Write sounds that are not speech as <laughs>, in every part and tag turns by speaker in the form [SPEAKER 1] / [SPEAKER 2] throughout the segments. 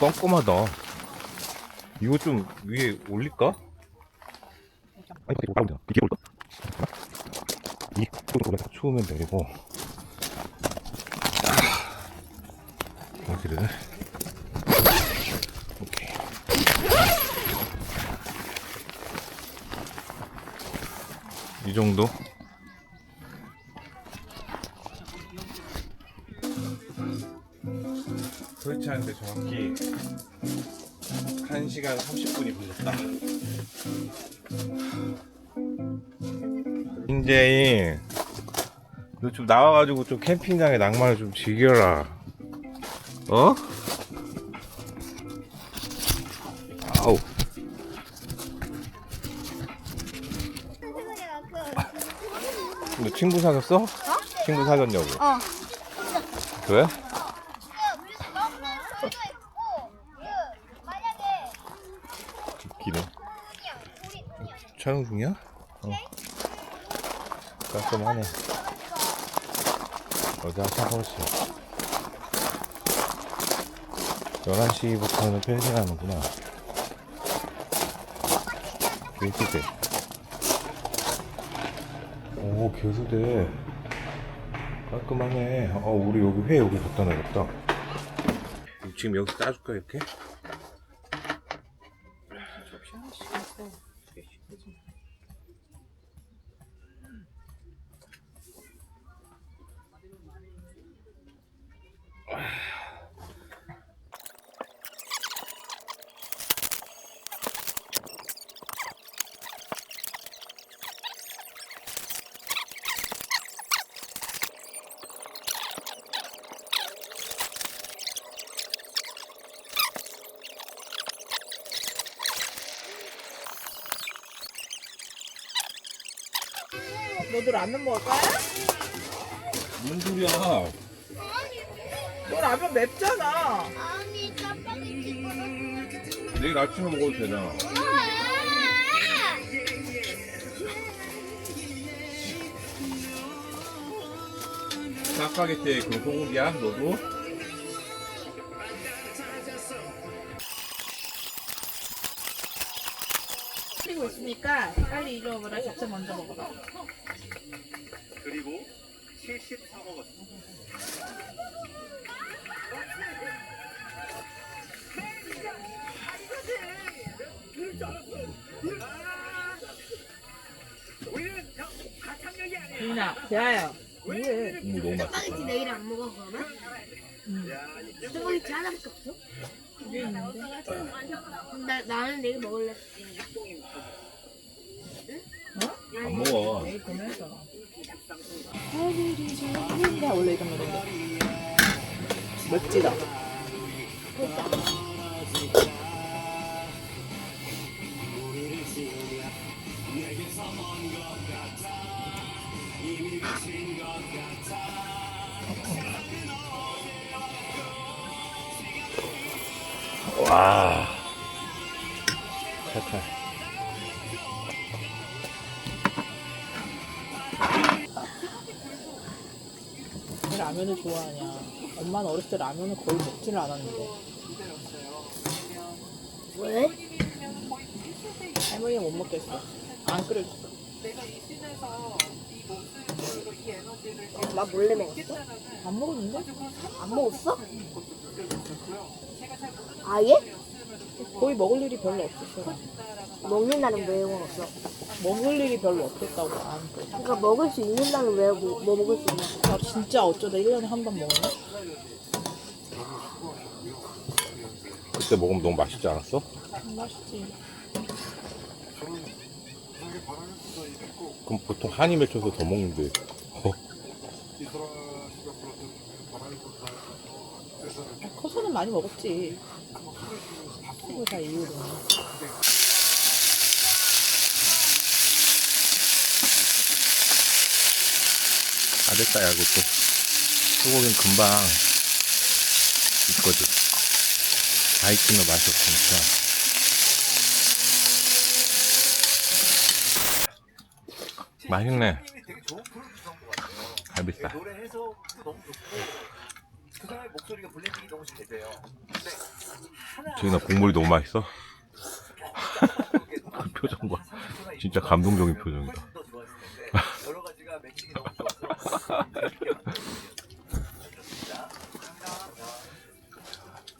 [SPEAKER 1] 껌껌하다. 이거 좀 위에 올릴까? 아니, 이거 올라온다. 이게 올까? 이, 이거 올라 추우면 내리고. 여기를. 오케이. 이 정도? 설치하는데 정확히 1시간 30분이 걸렸다. 인제이 너 좀 나와가지고 좀 캠핑장의 낭만을 좀 즐겨라. 어? 아우. 너 친구 사귀었어? 친구 사귀었냐고.
[SPEAKER 2] 어.
[SPEAKER 1] 왜? 웃기네. 촬영 중이야? 어. 깔끔하네. 아까 그렇지. 11시부터는 펜싱하는구나. 교수대. 오, 교수대. 깔끔하네. 어, 우리 여기 회 여기 갖다 놔야겠다. 지금 여기 따줄까, 이렇게?
[SPEAKER 3] 너도 라면 먹을 거야?
[SPEAKER 1] 무슨 소리야?
[SPEAKER 3] 너 라면 맵잖아.
[SPEAKER 2] 아니 짜파게티
[SPEAKER 1] 내일 아침에 먹어도 되잖아. 짜파게티에 그 소고기야, 너도?
[SPEAKER 3] 튀고 있으니까 빨리 이거보다 잡채 먼저 먹어봐.
[SPEAKER 4] 그리고 74먹었습니다. 우리는 가창력이 아니에요.
[SPEAKER 3] 유나, 대하여. 왜?
[SPEAKER 1] 너무 맛있어.
[SPEAKER 2] 짜파게티 내일 안 먹어 그러면? 짜파게티 하나밖에 없어? 나 나는 내일 먹을래.
[SPEAKER 1] 안 먹어.
[SPEAKER 3] 내일 보내줘. 나 원래 이런 노래인데. 멋지다.
[SPEAKER 1] 와. 칼칼.
[SPEAKER 3] 왜 라면을 좋아하냐. 엄마는 어렸을 때 라면을 거의 먹지를 않았는데.
[SPEAKER 2] 왜?
[SPEAKER 3] 할머니가 못 먹겠어. 안 끓여줬어.
[SPEAKER 2] 엄마 몰래 먹었어?
[SPEAKER 3] 안 먹었는데?
[SPEAKER 2] 안 먹었어? 아예?
[SPEAKER 3] 거의 먹을 일이 별로 없었어.
[SPEAKER 2] 먹는 날은 왜 먹었어?
[SPEAKER 3] 먹을 일이 별로 없었다고 나한테.
[SPEAKER 2] 그러니까 먹을 수 있는 날은 왜 뭐 먹을 수 있냐?
[SPEAKER 3] 나 진짜 어쩌다 1년에 한 번 먹네?
[SPEAKER 1] 그때 먹으면 너무 맛있지 않았어?
[SPEAKER 3] 맛있지.
[SPEAKER 1] 그럼 보통 한이 맺혀서 더 먹는데. 어,
[SPEAKER 3] 커서는 많이 먹었지. 스무 살 이후로는.
[SPEAKER 1] 다 됐다, 야, 그것도. 소고기는 금방 익거든. 다 익히면 맛이 없으니까. 맛있네. 갈비살.
[SPEAKER 4] 노래해서 너무 좋고 그 사람의 목소리가 블렌딩이 너무 잘 돼요. 근데 하나
[SPEAKER 1] 지은아 국물이 너무 맛있어? 그 표정 봐. 진짜 감동적인 표정이다.
[SPEAKER 4] 여러 가지가 매칭이 너무 좋아서 재밌게 좋습니다. 감사합니다.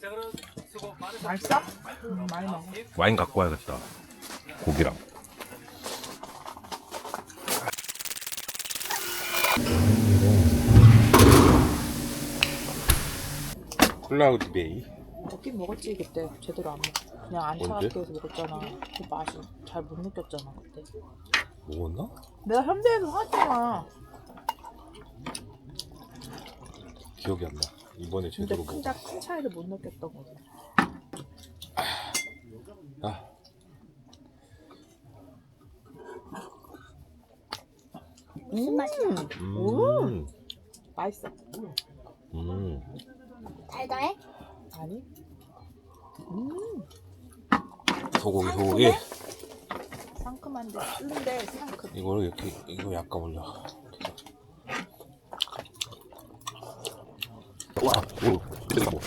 [SPEAKER 4] 자 그럼 수고 많으셨습니다.
[SPEAKER 3] 맛있어? 음, 많이 먹어.
[SPEAKER 1] 와인 갖고 와야겠다. 고기랑. 클라우드 베이.
[SPEAKER 3] 먹긴 먹었지 그때 제대로 안 먹고 그냥 안
[SPEAKER 1] 언제?
[SPEAKER 3] 차갑게 해서 먹었잖아 그 맛이 잘 못 느꼈잖아 그때
[SPEAKER 1] 먹었나?
[SPEAKER 3] 내가 현대에서 사왔잖아
[SPEAKER 1] 기억이 안 나. 이번에
[SPEAKER 3] 근데
[SPEAKER 1] 제대로
[SPEAKER 3] 큰,
[SPEAKER 1] 먹어.
[SPEAKER 3] 차, 큰 차이를 못 느꼈던 거지
[SPEAKER 1] 아.
[SPEAKER 2] 무슨 맛이야?
[SPEAKER 1] 음.
[SPEAKER 3] 맛있어
[SPEAKER 1] 음.
[SPEAKER 2] 달달해?
[SPEAKER 3] 아니? 음
[SPEAKER 1] 소고기 소고기.
[SPEAKER 3] 상큼한데 쓰는데 상큼
[SPEAKER 1] 이거를 이렇게 이거 약간 올려. 와, 오, 뭐?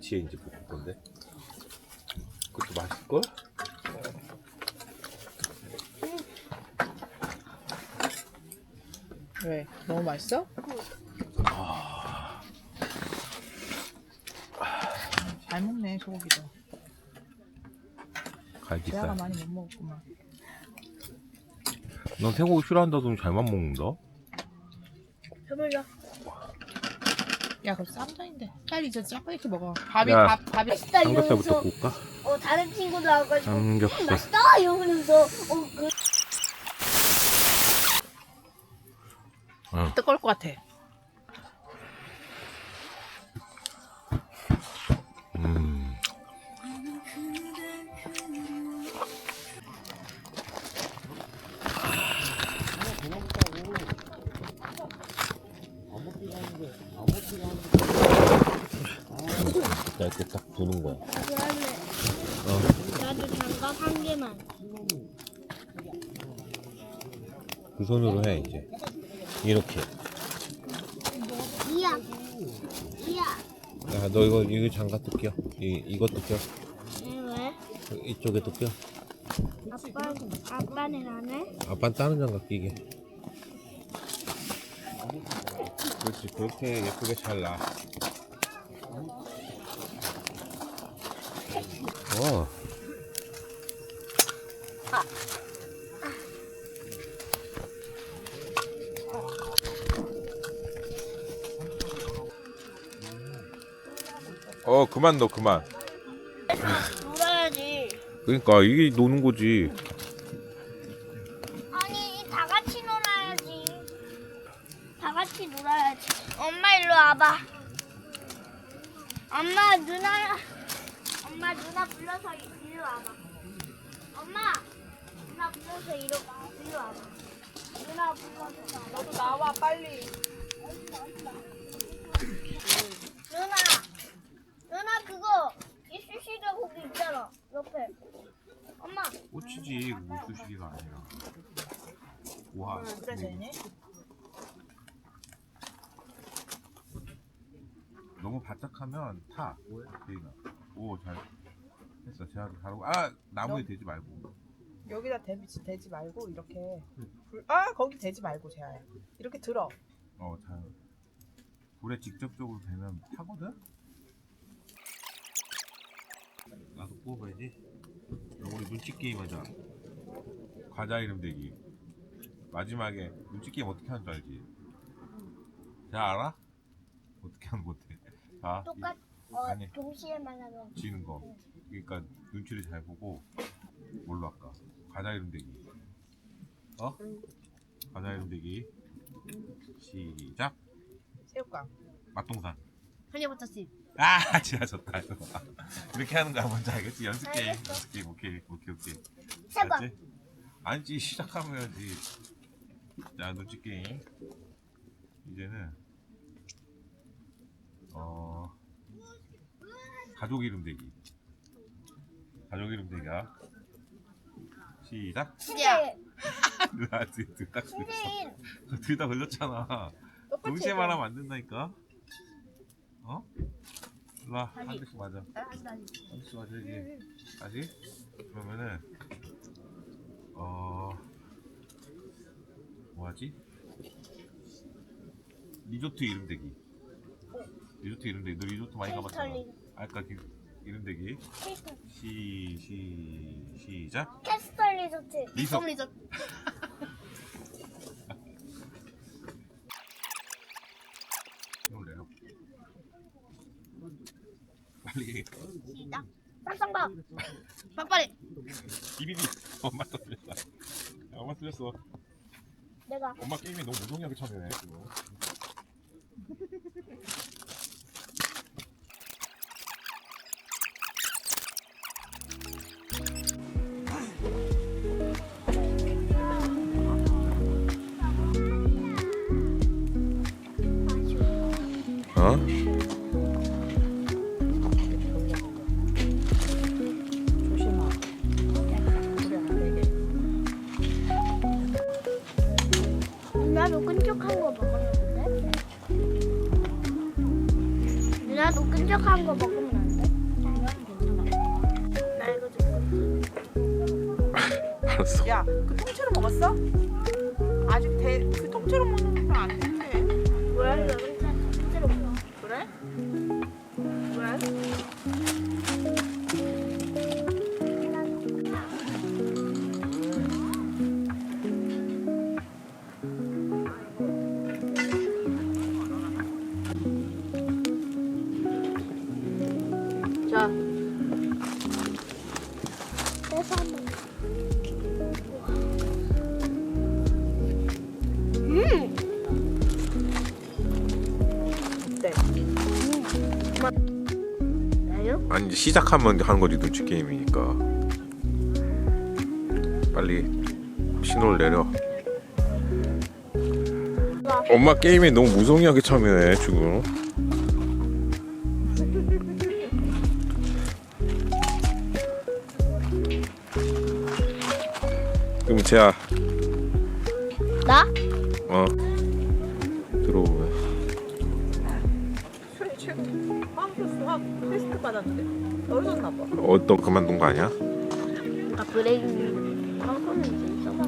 [SPEAKER 1] 뒤에 이제 볶을 건데. 그것도 맛있을 걸?
[SPEAKER 3] 왜? 너무 맛있어? 소고기도
[SPEAKER 1] 갈비살.
[SPEAKER 3] 제아가 많이 못 먹었구만
[SPEAKER 1] 넌 생고기 싫어한다더니 잘만 먹는다.
[SPEAKER 2] 해보자.
[SPEAKER 3] 야 그럼 쌈장인데 빨리 이제 짜파게티 먹어 밥이
[SPEAKER 1] 야.
[SPEAKER 3] 밥, 밥이
[SPEAKER 2] 맛있다
[SPEAKER 1] 삼겹살부터
[SPEAKER 2] 이러면서
[SPEAKER 1] 볶을까?
[SPEAKER 2] 어 다른 친구들하고 음,
[SPEAKER 1] 삼겹살.
[SPEAKER 2] 맛있다 이러면서 어 그
[SPEAKER 3] 뜨거울 것 같아
[SPEAKER 1] 야, 이렇게 딱 두는 거야.
[SPEAKER 2] 나도 장갑 한 개만.
[SPEAKER 1] 그 손으로 해, 이제. 이렇게.
[SPEAKER 2] 이야. 이야.
[SPEAKER 1] 야, 너 이거, 이거 장갑 도 껴. 이, 이것도 껴.
[SPEAKER 2] 왜?
[SPEAKER 1] 이쪽에도 껴.
[SPEAKER 2] 아빠 아빠는 안 해?
[SPEAKER 1] 아빠는 다른 장갑 끼게. 그렇지, 그렇게 예쁘게 잘라. 와. 어, 그만 넣어, 그만.
[SPEAKER 2] 놀아야지.
[SPEAKER 1] 그러니까 이게 노는 거지.
[SPEAKER 2] 아니 다 같이 놀아야지. 다 같이 놀아야지. 엄마 일로 와봐. 엄마 누나 엄마 누나 불러서 이- 일로 와봐. 엄마 누나 불러서 이리 와. 일로 와봐. 누나 불러서 와봐.
[SPEAKER 3] 너도 나와 빨리
[SPEAKER 2] 누나 누나 그거 이쑤시개 거기 있잖아 옆에. 엄마
[SPEAKER 1] 꽂히지 우수시기가 아니라. 와.
[SPEAKER 3] 그래 되니?
[SPEAKER 1] 너무 바짝하면 타. 대인아. 오, 잘 했어. 제아도 잘하고. 아, 나무에
[SPEAKER 3] 너-
[SPEAKER 1] 대지 말고.
[SPEAKER 3] 여기다 대지, 대지 말고 이렇게 불, 아 거기 대지 말고 재아야 이렇게 들어
[SPEAKER 1] 어, 잘. 불에 직접적으로 되면 타거든? 나도 뽑아야지. 우리 눈치 게임 하자. 과자 이름 대기. 마지막에 눈치 게임 어떻게 하는 줄 알지? 잘 알아? 어떻게 하는 것같 아? 자,
[SPEAKER 2] 똑같 어
[SPEAKER 1] 아니.
[SPEAKER 2] 동시에만 하면
[SPEAKER 1] 이- 지는 거. 그러니까 눈치를 잘 보고 뭘로 할까? 과자 이름 대기. 어? 과자 이름 대기. 시작.
[SPEAKER 3] 새우깡
[SPEAKER 1] 맛동산.
[SPEAKER 2] 한예부터 씨.
[SPEAKER 1] 아, 지하 좋다. 이거. 이렇게 하는 거야 뭔지 알겠지? 연습 게임.
[SPEAKER 2] 알겠어.
[SPEAKER 1] 연습 게임. 오케이, 오케이, 오케이.
[SPEAKER 2] 세번
[SPEAKER 1] 알지? 아니지 시작하면 해야지. 자 눈치 게임. 이제는 어 가족 이름 대기. 가족 이름 대기야. 시작.
[SPEAKER 2] 신재인
[SPEAKER 1] 누나 둘다 걸렸어.
[SPEAKER 2] 신재인
[SPEAKER 1] 둘다 걸렸잖아.
[SPEAKER 3] 또
[SPEAKER 1] 동시에. 말하면 안 된다니까. 어? 일로 와. 한. 대씩 맞아.
[SPEAKER 2] 아, 다시 다시.
[SPEAKER 1] 한 대씩 맞아야지. 다시? 그러면은 어 뭐하지? 리조트 이름 대기. 리조트 이름 대기. 너 리조트 많이 가봤잖아. 아까 그 이름 대기. 시, 시, 시작.
[SPEAKER 2] 캐스털 리조트.
[SPEAKER 1] 리석.
[SPEAKER 2] 리조트. <laughs>
[SPEAKER 1] 이걸 내려. 빨리.
[SPEAKER 2] 시작. 쌍쌍밥. 빠빠리.
[SPEAKER 1] 비비비. 엄마 틀렸다. 엄마 틀렸어.
[SPEAKER 2] 내가
[SPEAKER 1] 엄마 게임에 너무 무동력이 참여해. 지금. 어?
[SPEAKER 3] 조심하. 그래 안 되게.
[SPEAKER 2] 누나도 끈적한 거 먹었는데? 누나도 끈적한 거 먹으면 안 돼? 나 이거 좀. <laughs>
[SPEAKER 1] 알았어.
[SPEAKER 3] 야, 그 통째로 먹었어? 아직 대, 그 통째로 먹는 건안 된대.
[SPEAKER 2] 뭐
[SPEAKER 1] 이제 시작하면 하는 거지 눈치 게임이니까. 빨리 신호를 내려. 엄마 게임에 너무 무성의하게 참여해 지금. 그럼 재야
[SPEAKER 2] 나?
[SPEAKER 1] 어
[SPEAKER 3] 떨어졌나 봐.
[SPEAKER 1] 어떤 그만둔 거 아니야?
[SPEAKER 2] 아 브레이크 방송은 좀 써봐.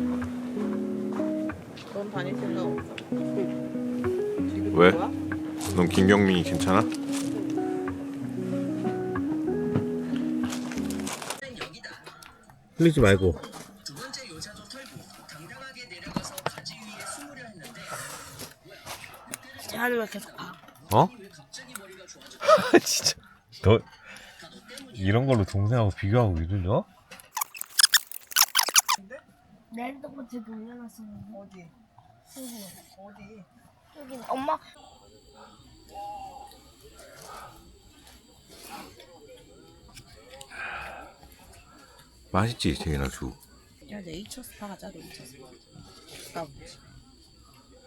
[SPEAKER 3] 넌 다닐 생각 없어? 지금
[SPEAKER 1] 왜?
[SPEAKER 3] 뭐야?
[SPEAKER 1] 넌 김경민이 괜찮아? 흘리지 말고
[SPEAKER 2] 제안을 왜 계속 봐?
[SPEAKER 1] 어? 진짜 <laughs> 너 이런 걸로 동생하고 비교하고 이러냐?
[SPEAKER 2] 내 핸드폰 지금 올려놨었는데
[SPEAKER 3] 어디? 어디?
[SPEAKER 2] 여기 엄마
[SPEAKER 1] 맛있지 재인아 주
[SPEAKER 3] 야 네이처 스파 가자 네이처 스파. 나 뭐지?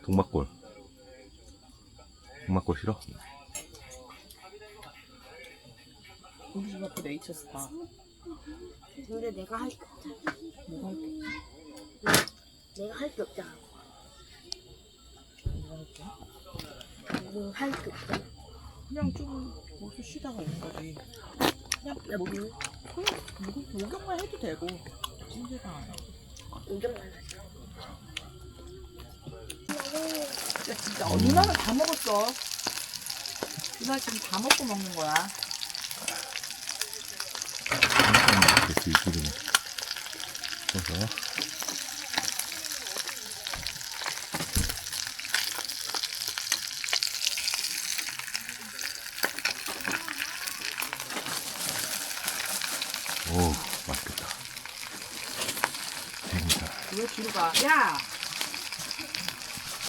[SPEAKER 1] 동막골 동막골 싫어?
[SPEAKER 3] 우리 집 앞에 네이처 스파.
[SPEAKER 2] 근데 내가 할 게 없잖아
[SPEAKER 3] 뭐가 할게?
[SPEAKER 2] 내가 할 게 없잖아
[SPEAKER 3] 뭐가 할게?
[SPEAKER 2] 뭐 할 게 없잖아
[SPEAKER 3] 그냥 좀 옷을 쉬다가 거지. 그냥
[SPEAKER 2] 야
[SPEAKER 3] 뭐,
[SPEAKER 2] 뭐,
[SPEAKER 3] 그냥 목- 목욕만 해도 되고 찜질방 안 해.
[SPEAKER 2] 의견만 하지
[SPEAKER 3] 야 진짜 어, 누나는 다 먹었어. 누나 지금 다 먹고 먹는 거야.
[SPEAKER 1] 됐지 이기름에 그래서 오 맛있겠다 재밌다
[SPEAKER 3] 왜 뒤로 가? 야!